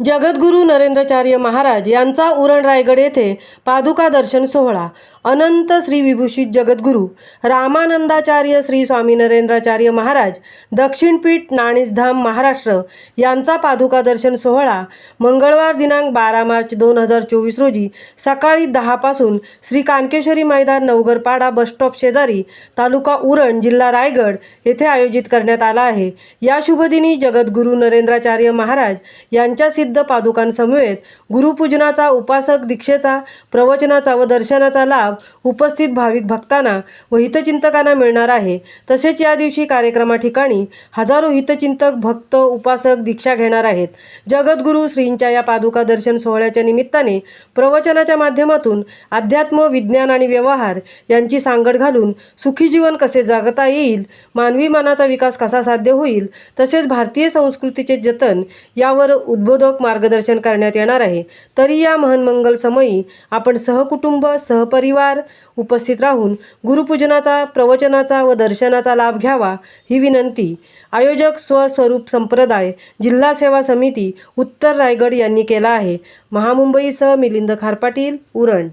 जगद्गुरू नरेंद्राचार्य महाराज यांचा उरण रायगड येथे पादुका दर्शन सोहळा. अनंत श्री विभूषित जगद्गुरू रामानंदाचार्य श्री स्वामी नरेंद्राचार्य महाराज दक्षिणपीठ नाणीसधाम महाराष्ट्र यांचा पादुका दर्शन सोहळा मंगळवार दिनांक बारा मार्च दोन हजार चोवीस रोजी सकाळी दहापासून श्री कानकेश्वरी मैदान नवगरपाडा बसस्टॉप शेजारी तालुका उरण जिल्हा रायगड येथे आयोजित करण्यात आला आहे. या शुभदिनी जगद्गुरू नरेंद्राचार्य महाराज यांच्या सिद्ध पादुकांसमवेत गुरुपूजनाचा उपासक दीक्षेचा प्रवचनाचा व दर्शनाचा लाभ उपस्थित भाविक भक्तांना व हितचिंतकांना मिळणार आहे. तसेच या दिवशी कार्यक्रमा ठिकाणी हजारो हितचिंतक भक्त उपासक दीक्षा घेणार आहेत. जगद्गुरू श्रींच्या या पादुका दर्शन सोहळ्याच्या निमित्ताने प्रवचनाच्या माध्यमातून अध्यात्म विज्ञान आणि व्यवहार यांची सांगड घालून सुखी जीवन कसे जगता येईल मानवी मनाचा विकास कसा साध्य होईल तसेच भारतीय संस्कृतीचे जतन यावर उद्बोधक मार्गदर्शन करण्यात येणार आहे. तरी या महनमंगल समयी आपण सहकुटुंब सहपरिवार उपस्थित राहून गुरुपूजनाचा प्रवचनाचा व दर्शनाचा लाभ घ्यावा ही विनंती आयोजक स्वस्वरूप संप्रदाय जिल्हा सेवा समिती उत्तर रायगड यांनी केला आहे. महामुंबईसह मिलिंद खारपाटील उरण.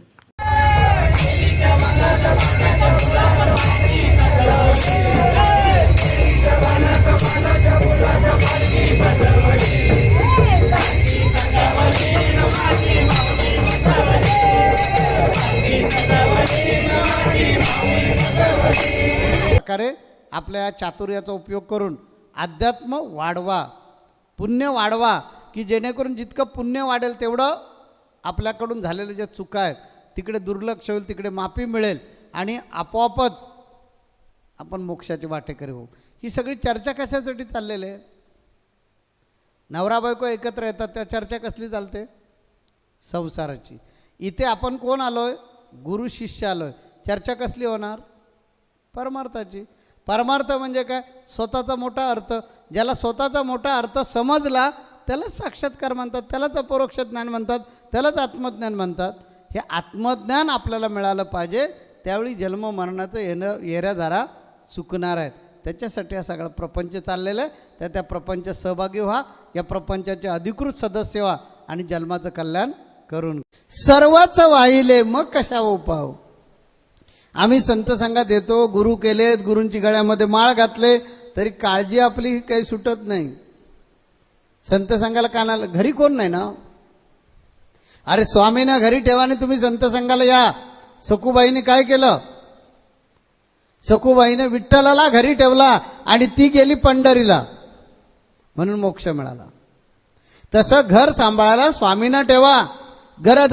प्रकारे आपल्या या चातुर्याचा उपयोग करून अध्यात्म वाढवा पुण्य वाढवा की जेणेकरून जितकं पुण्य वाढेल तेवढं आपल्याकडून झालेल्या ज्या चुका आहेत तिकडे दुर्लक्ष होईल तिकडे माफी मिळेल आणि आपोआपच आपण मोक्षाची वाटेकरी होऊ. ही सगळी चर्चा कशासाठी चाललेली आहे? नवरा बायको एकत्र येतात त्या चर्चा कसली चालते? संसाराची. इथे आपण कोण आलो आहे गुरु शिष्य आलो आहे चर्चा कसली होणार? परमार्थाची. परमार्थ म्हणजे काय? स्वतःचा मोठा अर्थ. ज्याला स्वतःचा मोठा अर्थ समजला त्यालाच साक्षात्कार म्हणतात त्यालाच अपरोक्ष ज्ञान म्हणतात त्यालाच आत्मज्ञान म्हणतात. हे आत्मज्ञान आपल्याला मिळालं पाहिजे त्यावेळी जन्म मरणाचं येणं येऱ्या धारा चुकणार आहेत. त्याच्यासाठी हा सगळा प्रपंच चाललेला आहे. त्या त्या प्रपंचात सहभागी व्हा. या प्रपंचाचे अधिकृत सदस्य व्हा आणि जन्माचं कल्याण करून सर्वच वाहिले मग कशा उपाव? आम्ही संत संघात येतो गुरु केलेत गुरूंची गळ्यामध्ये माळ घातले तरी काळजी आपली काही सुटत नाही. संत संघाला कानाला घरी कोण नाही ना? अरे स्वामीनं घरी ठेवा आणि तुम्ही संत संघाला या. सखूबाईने काय केलं? सखूबाईने विठ्ठलाला घरी ठेवला आणि ती गेली पंढरीला. म्हणून मोक्ष मिळाला. तसं घर सांभाळायला स्वामीनं ठेवा. गरज